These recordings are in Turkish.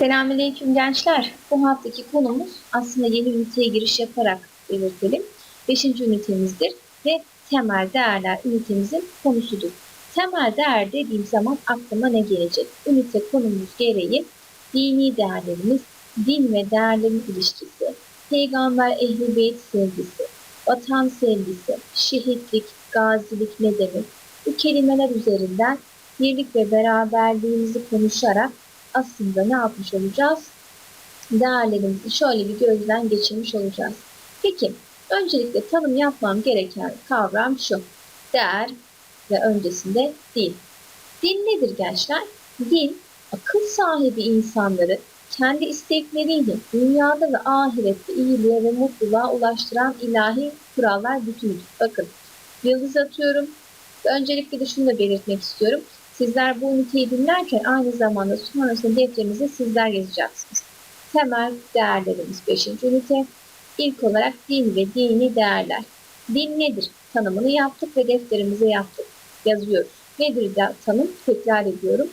Selamünaleyküm gençler. Bu haftaki konumuz aslında yeni üniteye giriş yaparak belirtelim. Beşinci ünitemizdir ve temel değerler ünitemizin konusudur. Temel değer dediğim zaman aklıma ne gelecek? Ünite konumuz gereği dini değerlerimiz, din ve değerlerin ilişkisi, peygamber ehli beyt sevgisi, vatan sevgisi, şehitlik, gazilik ne? Bu kelimeler üzerinden birlik ve beraberliğimizi konuşarak aslında ne yapmış olacağız? Değerlerimizi şöyle bir gözden geçirmiş olacağız. Peki, öncelikle tanım yapmam gereken kavram şu. Değer ve öncesinde din. Din nedir gençler? Din, akıl sahibi insanları kendi istekleriyle dünyada ve ahirette iyiliğe ve mutluluğa ulaştıran ilahi kurallar bütünüdür. Bakın, yıldız atıyorum. Öncelikle de şunu da belirtmek istiyorum. Sizler bu üniteyi dinlerken aynı zamanda sonrasında defterinize sizler yazacaksınız. Temel değerlerimiz 5. ünite. İlk olarak din ve dini değerler. Din nedir? Tanımını yaptık ve defterimize yaptık. Yazıyoruz. Nedir de tanım? Tekrar ediyorum.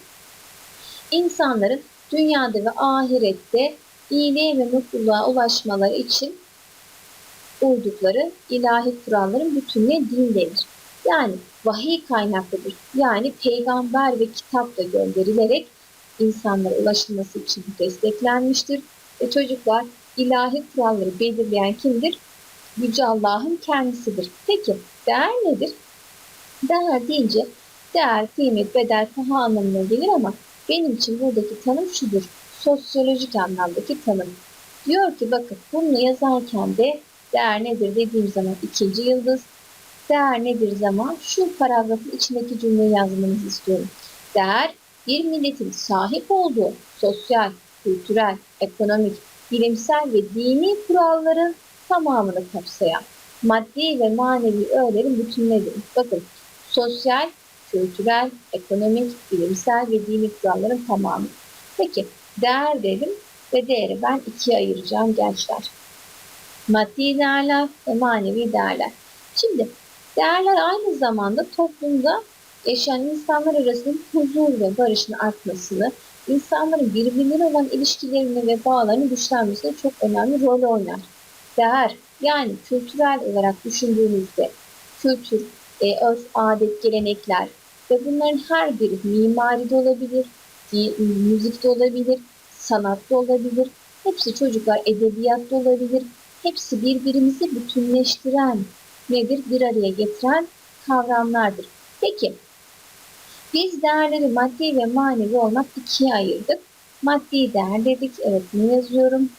İnsanların dünyada ve ahirette iyiliğe ve mutluluğa ulaşmaları için uydukları ilahi kuralların bütününe din denir. Yani vahiy kaynaklıdır. Yani peygamber ve kitapla gönderilerek insanlara ulaşılması için desteklenmiştir. Ve çocuklar ilahi kuralları belirleyen kimdir? Yüce Allah'ın kendisidir. Peki değer nedir? Değer deyince değer, kıymet, bedel, paha anlamına gelir ama benim için buradaki tanım şudur. Sosyolojik anlamdaki tanım. Diyor ki bakın bunu yazarken de değer nedir dediğim zaman ikinci yıldız, Değer nedir zaman? Şu paragrafın içindeki cümleyi yazmanızı istiyorum. Değer, bir milletin sahip olduğu sosyal, kültürel, ekonomik, bilimsel ve dini kuralların tamamını kapsayan maddi ve manevi öğelerin bütününedir. Bakın, sosyal, kültürel, ekonomik, bilimsel ve dini kuralların tamamı. Peki, değer dedim ve değeri ben ikiye ayıracağım gençler. Maddi değerler ve manevi değerler. Şimdi Değerler aynı zamanda toplumda yaşayan insanlar arasında huzur ve barışın artmasını, insanların birbirleri olan ilişkilerini ve bağlarını güçlenmesine çok önemli rol oynar. Değer yani kültürel olarak düşündüğünüzde kültür, e, örf, adet, gelenekler ve bunların her biri mimari de olabilir, müzik de olabilir, sanat da olabilir. Hepsi çocuklar edebiyat da olabilir. Hepsi birbirimizi bütünleştiren nedir? Bir araya getiren kavramlardır. Peki, biz değerleri maddi ve manevi olmak ikiye ayırdık. Maddi değer dedik. Evet bunu yazıyorum.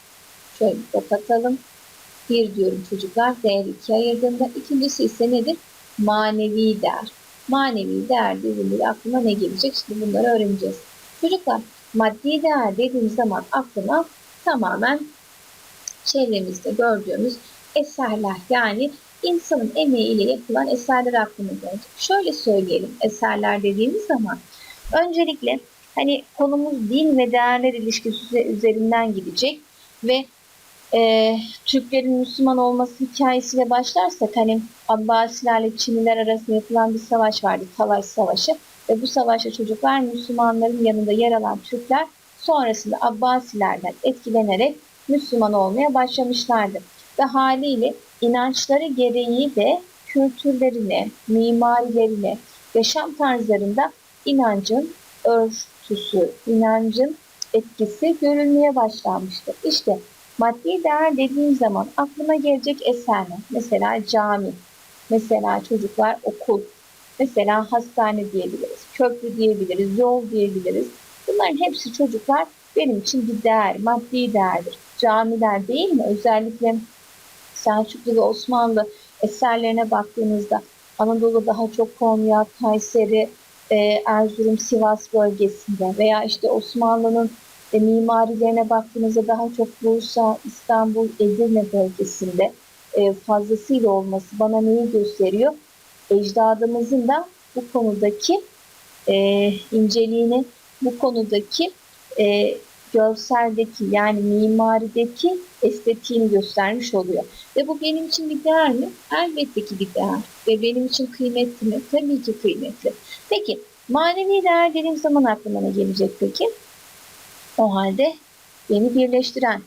Şöyle kapatalım. Bir diyorum çocuklar. Değer ikiye ayırdığımda. ikincisi ise nedir? Manevi değer. Manevi değer dediğimde aklıma ne gelecek? Şimdi bunları öğreneceğiz. Çocuklar maddi değer dediğimiz zaman aklıma tamamen çevremizde gördüğümüz eserler yani insanın emeğiyle yapılan eserler aklına gelecek. Şöyle söyleyelim eserler dediğimiz zaman öncelikle hani konumuz din ve değerler ilişkisi üzerinden gidecek ve e, Türklerin Müslüman olması hikayesiyle başlarsak hani Abbasilerle Çinliler arasında yapılan bir savaş vardı, Talaş Savaşı ve bu savaşta çocuklar Müslümanların yanında yer alan Türkler sonrasında Abbasilerden etkilenerek Müslüman olmaya başlamışlardı ve haliyle inançları gereği de kültürlerine, mimarilerine, yaşam tarzlarında inancın örtüsü, inancın etkisi görülmeye başlanmıştır. İşte maddi değer dediğim zaman aklıma gelecek eserler. Mesela cami, mesela çocuklar okul, mesela hastane diyebiliriz, köprü diyebiliriz, yol diyebiliriz. Bunların hepsi çocuklar benim için bir değer, maddi değerdir. Camiler değil mi? Özellikle Selçuklu ve Osmanlı eserlerine baktığınızda Anadolu daha çok Konya, Kayseri, e, Erzurum, Sivas bölgesinde veya işte Osmanlı'nın e, mimarilerine baktığınızda daha çok Bursa, İstanbul, Edirne bölgesinde e, fazlasıyla olması bana neyi gösteriyor? Ecdadımızın da bu konudaki inceliğini, bu konudaki görseldeki yani mimarideki estetiğini göstermiş oluyor. Ve bu benim için bir değer mi? Elbette ki bir değer. Ve benim için kıymetli mi? Tabii ki kıymetli. Peki manevi değer dediğim zaman aklıma ne gelecek peki? O halde beni birleştiren,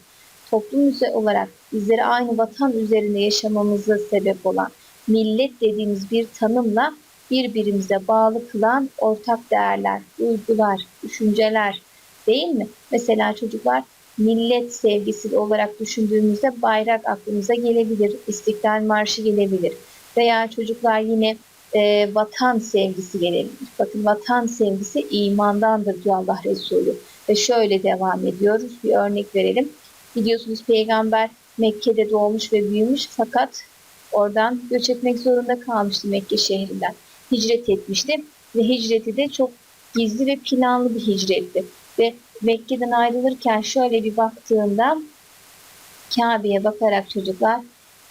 toplum olarak bizleri aynı vatan üzerinde yaşamamıza sebep olan millet dediğimiz bir tanımla birbirimize bağlı kılan ortak değerler, duygular, düşünceler değil mi? Mesela çocuklar millet sevgisi olarak düşündüğümüzde bayrak aklımıza gelebilir, İstiklal Marşı gelebilir veya çocuklar yine e, vatan sevgisi gelebilir. Bakın vatan sevgisi imandandır diyor Allah Resulü. Ve şöyle devam ediyoruz. Bir örnek verelim. Biliyorsunuz peygamber Mekke'de doğmuş ve büyümüş fakat oradan göç etmek zorunda kalmıştı Mekke şehrinden. Hicret etmişti ve hicreti de çok gizli ve planlı bir hicretti. Ve Mekke'den ayrılırken şöyle bir baktığında Kabe'ye bakarak çocuklar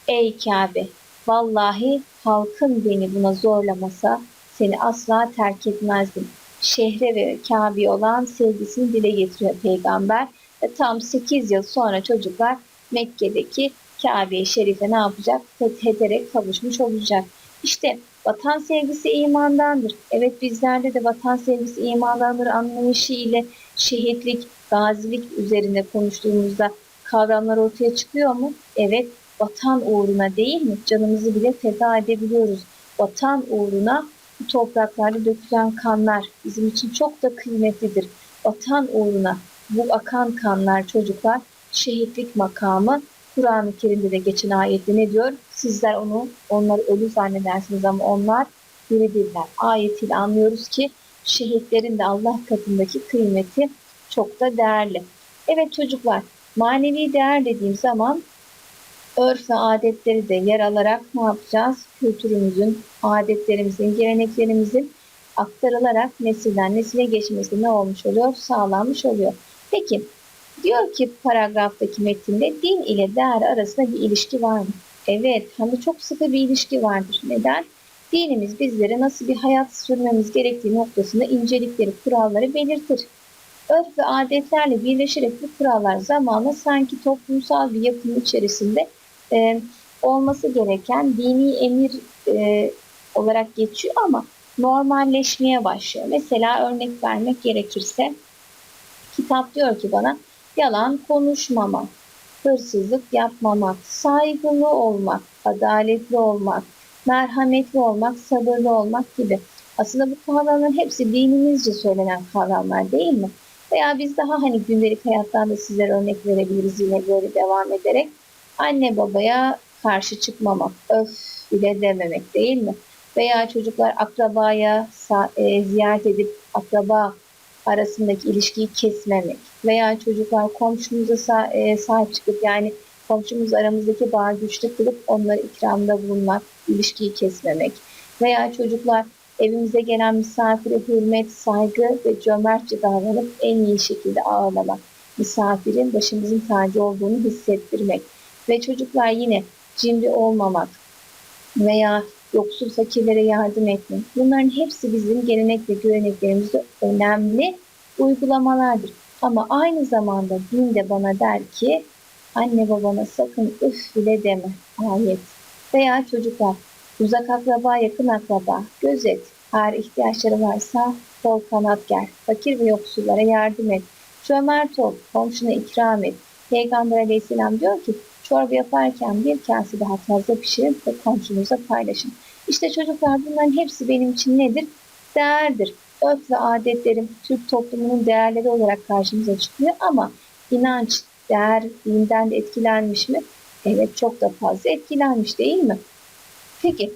ey Kabe vallahi halkın beni buna zorlamasa seni asla terk etmezdim. Şehre ve Kabe'ye olan sevgisini dile getiriyor peygamber. Ve tam 8 yıl sonra çocuklar Mekke'deki Kabe-i Şerif'e ne yapacak? Fethederek kavuşmuş olacak. İşte vatan sevgisi imandandır. Evet bizlerde de vatan sevgisi imandandır anlayışı ile şehitlik, gazilik üzerine konuştuğumuzda kavramlar ortaya çıkıyor mu? Evet, vatan uğruna değil mi? Canımızı bile feda edebiliyoruz. Vatan uğruna bu topraklarda dökülen kanlar bizim için çok da kıymetlidir. Vatan uğruna bu akan kanlar çocuklar şehitlik makamı Kur'an-ı Kerim'de de geçen ayette ne diyor? Sizler onu onları ölü zannedersiniz ama onlar diridirler. Ayetiyle anlıyoruz ki şehitlerin de Allah katındaki kıymeti çok da değerli. Evet çocuklar manevi değer dediğim zaman örf ve adetleri de yer alarak ne yapacağız? Kültürümüzün, adetlerimizin, geleneklerimizin aktarılarak nesilden nesile geçmesi ne olmuş oluyor? Sağlanmış oluyor. Peki diyor ki paragraftaki metinde din ile değer arasında bir ilişki var mı? Evet hem de çok sıkı bir ilişki vardır. Neden? Dinimiz bizlere nasıl bir hayat sürmemiz gerektiği noktasında incelikleri, kuralları belirtir. Örf ve adetlerle birleşerek bu kurallar zamanla sanki toplumsal bir yapının içerisinde e, olması gereken dini emir e, olarak geçiyor ama normalleşmeye başlıyor. Mesela örnek vermek gerekirse kitap diyor ki bana yalan konuşmamak, hırsızlık yapmamak, saygılı olmak, adaletli olmak, merhametli olmak, sabırlı olmak gibi. Aslında bu kavramların hepsi dinimizce söylenen kavramlar değil mi? Veya biz daha hani gündelik hayattan da sizlere örnek verebiliriz yine böyle devam ederek. Anne babaya karşı çıkmamak, öf bile dememek değil mi? Veya çocuklar akrabaya e, ziyaret edip akraba arasındaki ilişkiyi kesmemek. Veya çocuklar komşumuza e, sahip çıkıp yani komşumuz aramızdaki bağı güçlü kılıp onlara ikramda bulunmak, ilişkiyi kesmemek. Veya çocuklar evimize gelen misafire hürmet, saygı ve cömertçe davranıp en iyi şekilde ağırlamak. Misafirin başımızın tacı olduğunu hissettirmek. Ve çocuklar yine cimri olmamak veya yoksul fakirlere yardım etmek. Bunların hepsi bizim gelenek ve göreneklerimizde önemli uygulamalardır. Ama aynı zamanda din de bana der ki anne babana sakın üf bile deme ayet. Veya çocuklar uzak akraba yakın akraba gözet. Eğer ihtiyaçları varsa kol kanat gel. Fakir ve yoksullara yardım et. Cömert ol. Komşuna ikram et. Peygamber aleyhisselam diyor ki çorba yaparken bir kase daha fazla pişirin ve komşunuza paylaşın. İşte çocuklar bunların hepsi benim için nedir? Değerdir. Örf ve adetlerim Türk toplumunun değerleri olarak karşımıza çıkıyor ama inanç, değer, dinden de etkilenmiş mi? Evet çok da fazla etkilenmiş değil mi? Peki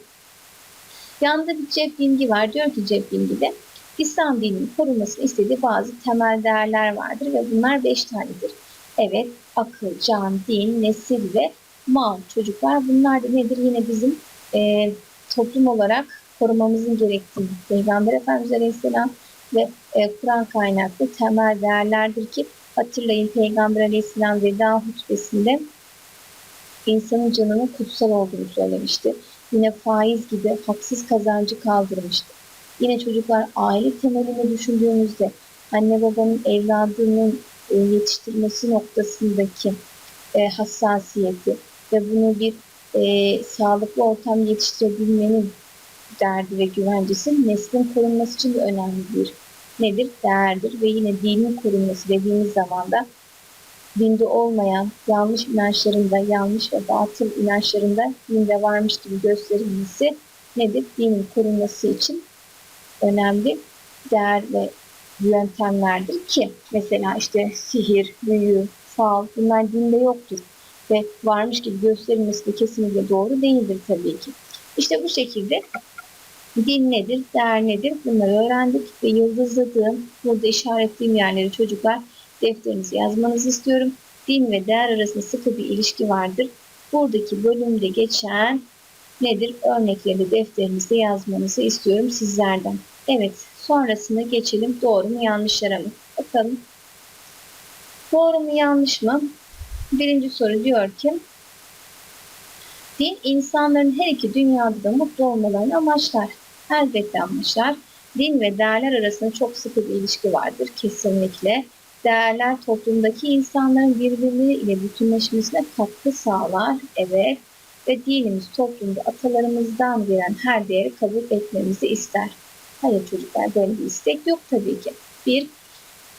yanında bir cep bilgi var. Diyor ki cep bilgide İslam dininin korunmasını istediği bazı temel değerler vardır ve bunlar beş tanedir. Evet, akıl, can, din, nesil ve mal, çocuklar bunlar da nedir? Yine bizim e, toplum olarak korumamızın gerektiğini Peygamber Efendimiz Aleyhisselam ve e, Kur'an kaynaklı temel değerlerdir ki hatırlayın Peygamber Aleyhisselam veda hutbesinde insanın canının kutsal olduğunu söylemişti. Yine faiz gibi haksız kazancı kaldırmıştı. Yine çocuklar aile temelini düşündüğümüzde anne babanın evladının e, yetiştirmesi noktasındaki e, hassasiyeti ve bunu bir e, sağlıklı ortam yetiştirebilmenin derdi ve güvencesi neslin korunması için de önemli bir nedir? Değerdir ve yine dinin korunması dediğimiz zaman da dinde olmayan, yanlış inançlarında, yanlış ve batıl inançlarında dinde varmış gibi gösterilmesi nedir? Dinin korunması için önemli değer ve yöntemlerdir ki mesela işte sihir, büyü, fal bunlar dinde yoktur ve varmış gibi gösterilmesi de kesinlikle doğru değildir tabii ki. İşte bu şekilde din nedir, değer nedir bunları öğrendik ve yıldızladığım, burada işaretlediğim yerleri çocuklar defterinize yazmanızı istiyorum. Din ve değer arasında sıkı bir ilişki vardır. Buradaki bölümde geçen nedir örnekleri defterinizde yazmanızı istiyorum sizlerden. Evet sonrasında geçelim doğru mu yanlışlara mı? Bakalım. Doğru mu yanlış mı? Birinci soru diyor ki Din insanların her iki dünyada da mutlu olmalarını amaçlar. Elbette amaçlar. Din ve değerler arasında çok sıkı bir ilişki vardır kesinlikle. Değerler toplumdaki insanların birbirleriyle bütünleşmesine katkı sağlar. Evet. Ve dinimiz toplumda atalarımızdan gelen her değeri kabul etmemizi ister. Hayır çocuklar böyle bir istek yok tabii ki. Bir,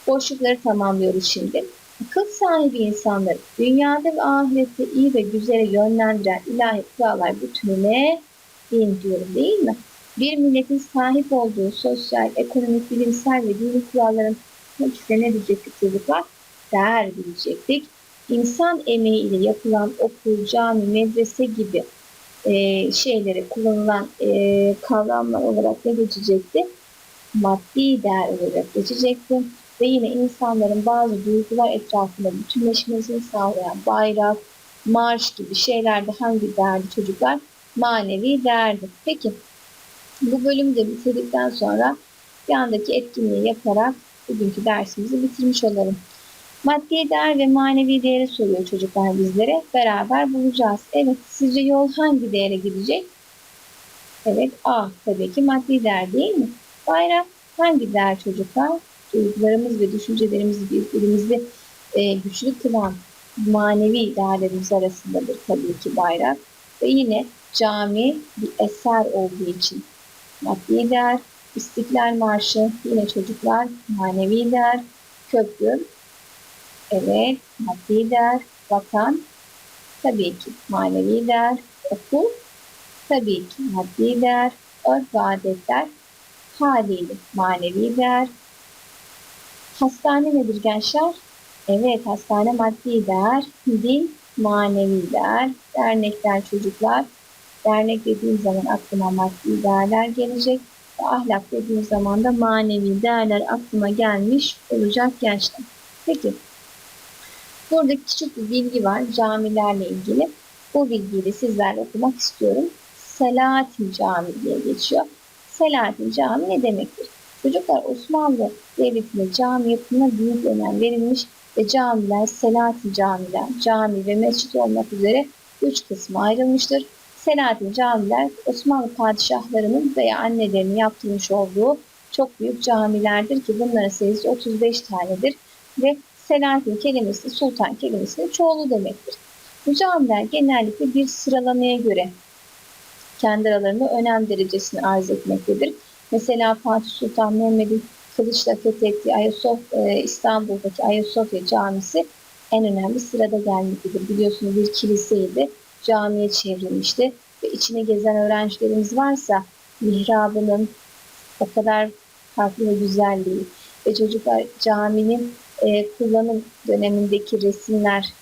boşlukları tamamlıyoruz şimdi. Akıl sahibi insanları dünyada ve ahirette iyi ve güzele yönlendiren ilahi kurallar bütününe din diyorum değil mi? Bir milletin sahip olduğu sosyal, ekonomik, bilimsel ve dini kuralların hepsine ne diyecektik çocuklar? Değer bilecektik. İnsan emeği ile yapılan okul, cami, medrese gibi e, şeylere kullanılan e, kavramlar olarak ne geçecekti? Maddi değer olarak geçecekti ve yine insanların bazı duygular etrafında bütünleşmesini sağlayan bayrak, marş gibi şeylerde hangi değerli çocuklar? Manevi değerdi. Peki bu bölümü de bitirdikten sonra yandaki etkinliği yaparak bugünkü dersimizi bitirmiş olalım. Maddi değer ve manevi değeri soruyor çocuklar bizlere. Beraber bulacağız. Evet sizce yol hangi değere gidecek? Evet A tabii ki maddi değer değil mi? Bayrak hangi değer çocuklar? duygularımız ve düşüncelerimizi birbirimizde e, güçlü kılan manevi değerlerimiz arasındadır tabii ki bayrak. Ve yine cami bir eser olduğu için maddi değer, İstiklal Marşı yine çocuklar manevi değer, köprü, evet maddi değer, vatan tabii ki manevi değer, okul tabii ki maddi değer, örf ve adetler haliyle manevi değer, Hastane nedir gençler? Evet, hastane maddi değer, din manevi değer, dernekler çocuklar. Dernek dediğim zaman aklıma maddi değerler gelecek ve ahlak dediğim zaman da manevi değerler aklıma gelmiş olacak gençler. Peki, burada küçük bir bilgi var camilerle ilgili. Bu bilgiyi de sizlerle okumak istiyorum. Selahattin Camii diye geçiyor. Selahattin Camii ne demektir? Çocuklar Osmanlı Devleti'nde cami yapımına büyük önem verilmiş ve camiler Selahattin camiler, cami ve mescit olmak üzere üç kısma ayrılmıştır. Selahattin camiler Osmanlı padişahlarının veya annelerinin yaptırmış olduğu çok büyük camilerdir ki bunların sayısı 35 tanedir ve Selahattin kelimesi sultan kelimesinin çoğulu demektir. Bu camiler genellikle bir sıralamaya göre kendi aralarında önem derecesini arz etmektedir. Mesela Fatih Sultan Mehmet'in kılıçla fethettiği Ayasofya, e, İstanbul'daki Ayasofya Camisi en önemli sırada gelmektedir. Biliyorsunuz bir kiliseydi, camiye çevrilmişti ve içine gezen öğrencilerimiz varsa mihrabının o kadar farklı ve güzel değil. Ve çocuklar caminin e, kullanım dönemindeki resimler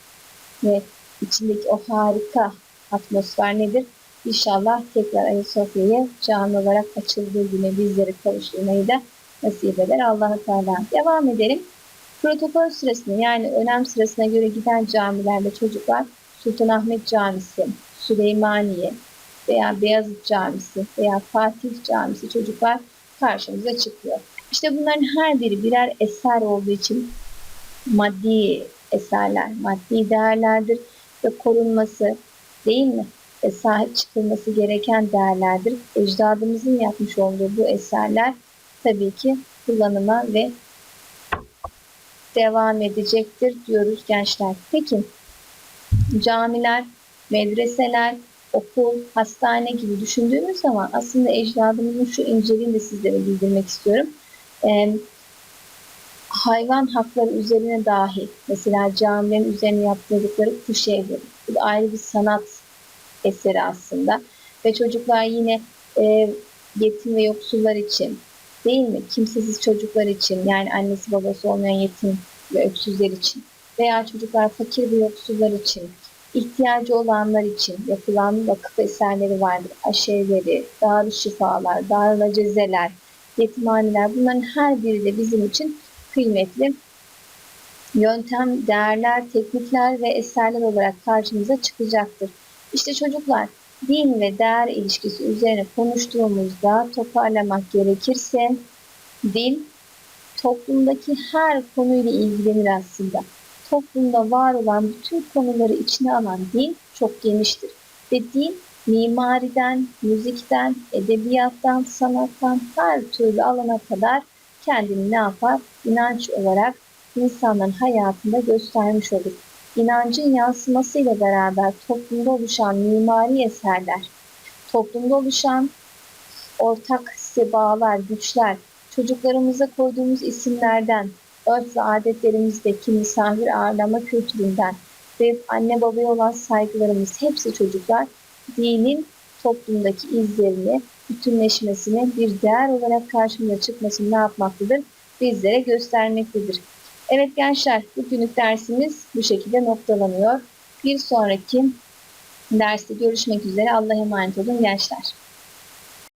ve içindeki o harika atmosfer nedir? İnşallah tekrar Ayasofya'ya canlı olarak açıldığı güne bizleri kavuşturmayı da nasip eder Allah-u Teala. Devam edelim. Protokol sırasına yani önem sırasına göre giden camilerde çocuklar Sultanahmet Camisi, Süleymaniye veya Beyazıt Camisi veya Fatih Camisi çocuklar karşımıza çıkıyor. İşte bunların her biri birer eser olduğu için maddi eserler, maddi değerlerdir ve korunması değil mi? ve sahip çıkılması gereken değerlerdir. Ecdadımızın yapmış olduğu bu eserler tabii ki kullanıma ve devam edecektir diyoruz gençler. Peki camiler, medreseler, okul, hastane gibi düşündüğümüz zaman aslında ecdadımızın şu inceliğini de sizlere bildirmek istiyorum. Ee, hayvan hakları üzerine dahi mesela camilerin üzerine yaptırdıkları kuş evleri. Bu da ayrı bir sanat eseri aslında. Ve çocuklar yine e, yetim ve yoksullar için değil mi? Kimsesiz çocuklar için yani annesi babası olmayan yetim ve öksüzler için veya çocuklar fakir ve yoksullar için ihtiyacı olanlar için yapılan vakıf eserleri vardır. Aşevleri, dar şifalar, dar cezeler, yetimhaneler bunların her biri de bizim için kıymetli yöntem, değerler, teknikler ve eserler olarak karşımıza çıkacaktır. İşte çocuklar din ve değer ilişkisi üzerine konuştuğumuzda toparlamak gerekirse dil toplumdaki her konuyla ilgilenir aslında. Toplumda var olan bütün konuları içine alan din çok geniştir. Ve din mimariden, müzikten, edebiyattan, sanattan her türlü alana kadar kendini ne yapar? İnanç olarak insanların hayatında göstermiş olur. İnancın yansımasıyla beraber toplumda oluşan mimari eserler, toplumda oluşan ortak size bağlar, güçler, çocuklarımıza koyduğumuz isimlerden, örf ve adetlerimizdeki misafir ağırlama kültüründen ve anne babaya olan saygılarımız hepsi çocuklar dinin toplumdaki izlerini, bütünleşmesini, bir değer olarak karşımıza çıkmasını ne yapmaktadır? Bizlere göstermektedir. Evet gençler, bugünlük dersimiz bu şekilde noktalanıyor. Bir sonraki derste görüşmek üzere. Allah'a emanet olun gençler.